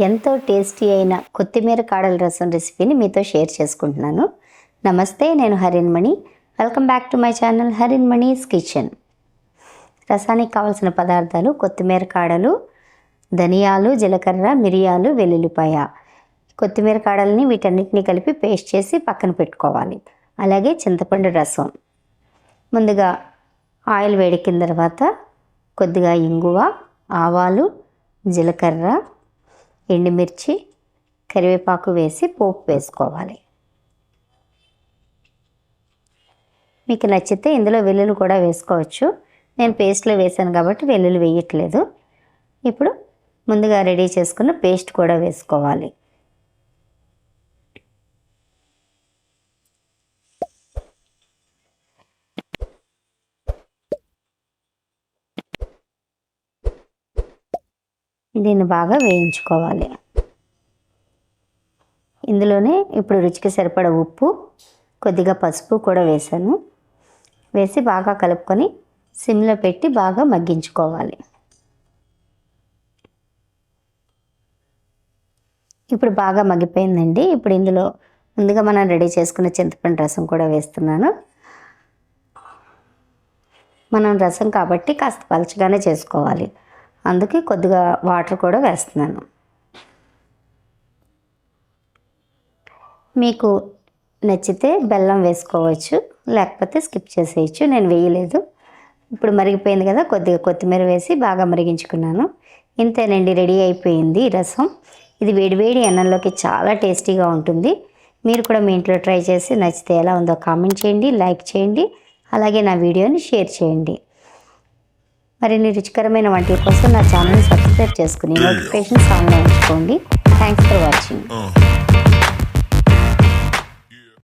ఎంతో టేస్టీ అయిన కొత్తిమీర కాడల రసం రెసిపీని మీతో షేర్ చేసుకుంటున్నాను. నమస్తే నేను Harinmani welcome back to my channel Harinmani's kitchen. రసానికి కావాల్సిన పదార్థాలు కొత్తిమీర కాడలు ధనియాలు జీలకర్ర మిరియాలు వెల్లుల్లిపాయ. కొత్తిమీర కాడల్ని వీటన్నిటిని కలిపి పేస్ట్ చేసి పక్కన పెట్టుకోవాలి. అలాగే చింతపండు రసం. ముందుగా ఆయిల్ వేడెక్కిన తర్వాత కొద్దిగా ఇంగువ ఆవాలు జీలకర్ర ఎండుమిర్చి కరివేపాకు వేసి పోపు వేసుకోవాలి. మీకు నచ్చితే ఇందులో వెల్లుల్లి కూడా వేసుకోవచ్చు. నేను పేస్ట్లో వేసాను కాబట్టి వెల్లుల్లి వేయట్లేదు. ఇప్పుడు ముందుగా రెడీ చేసుకున్న పేస్ట్ కూడా వేసుకోవాలి. దీన్ని బాగా వేయించుకోవాలి. ఇందులోనే ఇప్పుడు రుచికి సరిపడ ఉప్పు కొద్దిగా పసుపు కూడా వేసాను. వేసి బాగా కలుపుకొని సిమ్లో పెట్టి బాగా మగ్గించుకోవాలి. ఇప్పుడు బాగా మగ్గిపోయిందండి. ఇప్పుడు ఇందులో ముందుగా మనం రెడీ చేసుకున్న చింతపండు రసం కూడా వేస్తున్నాను. మనం రసం కాబట్టి కాస్త పలచగానే చేసుకోవాలి. అందుకే కొద్దిగా వాటర్ కూడా వేస్తున్నాను. మీకు నచ్చితే బెల్లం వేసుకోవచ్చు లేకపోతే స్కిప్ చేసేయచ్చు నేను వేయలేదు. ఇప్పుడు మరిగిపోయింది కదా కొద్దిగా కొత్తిమీర వేసి బాగా మరిగించుకున్నాను. ఇంతేనండి రెడీ అయిపోయింది రసం. ఇది వేడివేడి అన్నంలోకి చాలా టేస్టీగా ఉంటుంది. మీరు కూడా మీ ఇంట్లో ట్రై చేసి నచ్చితే ఎలా ఉందో కామెంట్ చేయండి లైక్ చేయండి అలాగే నా వీడియోని షేర్ చేయండి. మరిన్ని రుచికరమైన వంటల కోసం నా ఛానల్ని సబ్స్క్రైబ్ చేసుకుని నోటిఫికేషన్స్ ఆన్లో ఉంచుకోండి థ్యాంక్స్ ఫర్ వాచింగ్.